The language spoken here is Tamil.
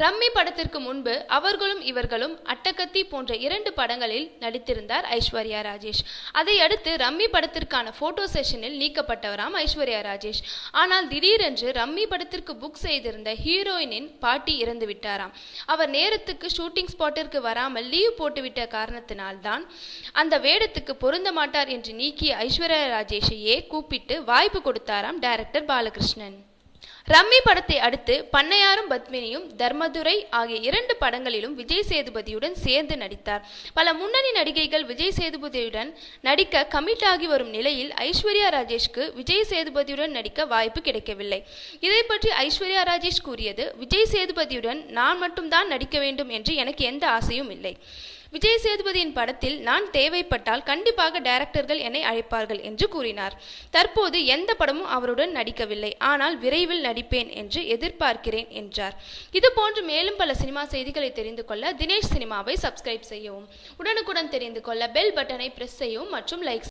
ரம்மி படத்திற்கு முன்பு அவர்களும் இவர்களும் அட்டகத்தி போன்ற இரண்டு படங்களில் நடித்திருந்தார் ஐஸ்வர்யா ராஜேஷ். அதை அடுத்து ரம்மி படத்திற்கான போட்டோ செஷனில் நீக்கப்பட்டவராம் ஐஸ்வர்யா ராஜேஷ். ஆனால் திடீரென்று ரம்மி படத்திற்கு புக் செய்திருந்த ஹீரோயினின் பாட்டி இறந்து விட்டாராம் அவர் நேரத்துக்கு ஷூட்டிங் ஸ்பாட்டிற்கு வராமல் லீவ் போட்டுவிட்ட காரணத்தினால்தான் அந்த வேடத்துக்கு பொருந்த மாட்டார் என்று நீக்கிய ஐஸ்வர்யா ராஜேஷையே கூப்பிட்டு வாய்ப்பு கொடுத்தாராம் டைரக்டர் பாலகிருஷ்ணன். ரம்மி படத்தை அடுத்து பண்ணையாரும் பத்மினியும் தர்மதுரை ஆகிய இரண்டு படங்களிலும் விஜய் சேதுபதியுடன் சேர்ந்து நடித்தார். பல முன்னணி நடிகைகள் விஜய் சேதுபதியுடன் நடிக்க கமிட் ஆகி வரும் நிலையில் ஐஸ்வர்யா ராஜேஷ்க்கு விஜய் சேதுபதியுடன் நடிக்க வாய்ப்பு கிடைக்கவில்லை. இதை பற்றி ஐஸ்வர்யா ராஜேஷ் கூறியது விஜய் சேதுபதியுடன் நான் மட்டும்தான் நடிக்க வேண்டும் என்று எனக்கு எந்த ஆசையும் இல்லை. விஜய் சேதுபதியின் படத்தில் நான் தேவைப்பட்டால் கண்டிப்பாக டைரக்டர்கள் என்னை அழைப்பார்கள் என்று கூறினார். தற்போது எந்த படமும் அவருடன் நடிக்கவில்லை. ஆனால் விரைவில் நடிப்பேன் என்று எதிர்பார்க்கிறேன் என்றார். இது போன்று மேலும் பல சினிமா செய்திகளை தெரிந்து கொள்ள தினேஷ் சினிமாவை சப்ஸ்கிரைப் செய்யவும் உடனுக்குடன் தெரிந்து கொள்ள பெல் பட்டனை பிரஸ் செய்யவும் மற்றும் லைக்